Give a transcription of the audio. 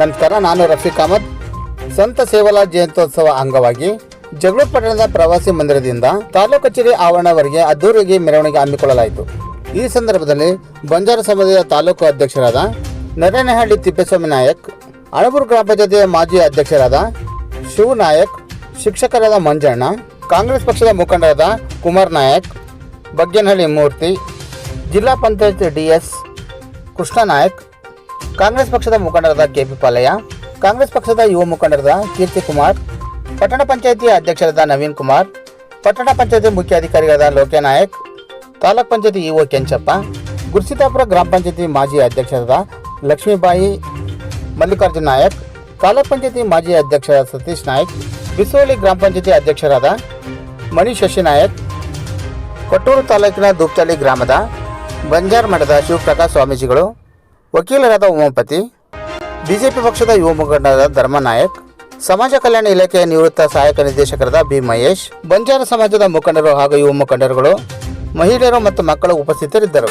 ನಮಸ್ಕಾರ ನಾನು ರಫೀಕ್ ಅಹಮದ್, ಸಂತ ಸೇವಲಾ ಜಯಂತ್ಯೋತ್ಸವ ಅಂಗವಾಗಿ ಜಗಳೂರು ಪಟ್ಟಣದ ಪ್ರವಾಸಿ ಮಂದಿರದಿಂದ ತಾಲೂಕು ಕಚೇರಿ ಆವರಣವರೆಗೆ ಅದ್ದೂರಿಗೆ ಮೆರವಣಿಗೆ ಹಮ್ಮಿಕೊಳ್ಳಲಾಯಿತು. ಈ ಸಂದರ್ಭದಲ್ಲಿ ಬಂಜಾರ ಸಮಾಜದ ತಾಲೂಕು ಅಧ್ಯಕ್ಷರಾದ ನರೇನಹಳ್ಳಿ ತಿಪ್ಪೇಸ್ವಾಮಿ ನಾಯಕ್ ಅಳಬೂರು ಗ್ರಾಮ ಪಂಚಾಯತಿಯ ಮಾಜಿ ಅಧ್ಯಕ್ಷರಾದ ಶಿವ ನಾಯಕ್ ಶಿಕ್ಷಕರಾದ ಮಂಜಣ್ಣ, ಕಾಂಗ್ರೆಸ್ ಪಕ್ಷದ ಮುಖಂಡರಾದ ಕುಮಾರ್ ನಾಯಕ್, ಬಗ್ಗೇನಹಳ್ಳಿ ಮೂರ್ತಿ, ಜಿಲ್ಲಾ ಪಂಚಾಯತ್ ಡಿಎಸ್ ಕೃಷ್ಣ ನಾಯಕ್ ಕಾಂಗ್ರೆಸ್ ಪಕ್ಷದ ಮುಖಂಡರಾದ ಕೆಪಿ ಪಾಲಯ್ಯ, ಕಾಂಗ್ರೆಸ್ ಪಕ್ಷದ ಯುವ ಮುಖಂಡರಾದ ಕೀರ್ತಿ ಕುಮಾರ್, ಪಟ್ಟಣ ಪಂಚಾಯತಿ ಅಧ್ಯಕ್ಷರಾದ ನವೀನ್ ಕುಮಾರ್, ಪಟ್ಟಣ ಪಂಚಾಯತಿ ಮುಖ್ಯಾಧಿಕಾರಿಗಳಾದ ಲೋಕೆ ನಾಯಕ್, ತಾಲೂಕ್ ಪಂಚಾಯತಿ ಇಒ ಕೆಂಚಪ್ಪ ಗುರುಸಿತಾಪುರ ಗ್ರಾಮ ಪಂಚಾಯತಿ ಮಾಜಿ ಅಧ್ಯಕ್ಷರಾದ ಲಕ್ಷ್ಮೀಬಾಯಿ ಮಲ್ಲಿಕಾರ್ಜುನ್ ನಾಯಕ್, ತಾಲೂಕ್ ಪಂಚಾಯತಿ ಮಾಜಿ ಅಧ್ಯಕ್ಷರಾದ ಸತೀಶ್ ನಾಯಕ್ ಬಿಸೋಳಿ ಗ್ರಾಮ ಪಂಚಾಯತಿ ಅಧ್ಯಕ್ಷರಾದ ಮಣಿ ಶಶಿ ನಾಯಕ್, ಕೊಟ್ಟೂರು ತಾಲೂಕಿನ ದೂಪ್ಚಳ್ಳಿ ಗ್ರಾಮದ ಬಂಜಾರ್ ಮಠದ ಶಿವಪ್ರಕಾಶ್ ಸ್ವಾಮೀಜಿಗಳು ವಕೀಲರಾದ ಉಮಾಪತಿ, ಬಿಜೆಪಿ ಪಕ್ಷದ ಯುವ ಮುಖಂಡರಾದ ಧರ್ಮನಾಯಕ್, ಸಮಾಜ ಕಲ್ಯಾಣ ಇಲಾಖೆಯ ನಿವೃತ್ತ ಸಹಾಯಕ ನಿರ್ದೇಶಕರಾದ ಬಿ ಮಹೇಶ್, ಬಂಜಾರ ಸಮಾಜದ ಮುಖಂಡರು ಹಾಗೂ ಯುವ ಮುಖಂಡರುಗಳು, ಮಹಿಳೆಯರು ಮತ್ತು ಮಕ್ಕಳು ಉಪಸ್ಥಿತರಿದ್ದರು.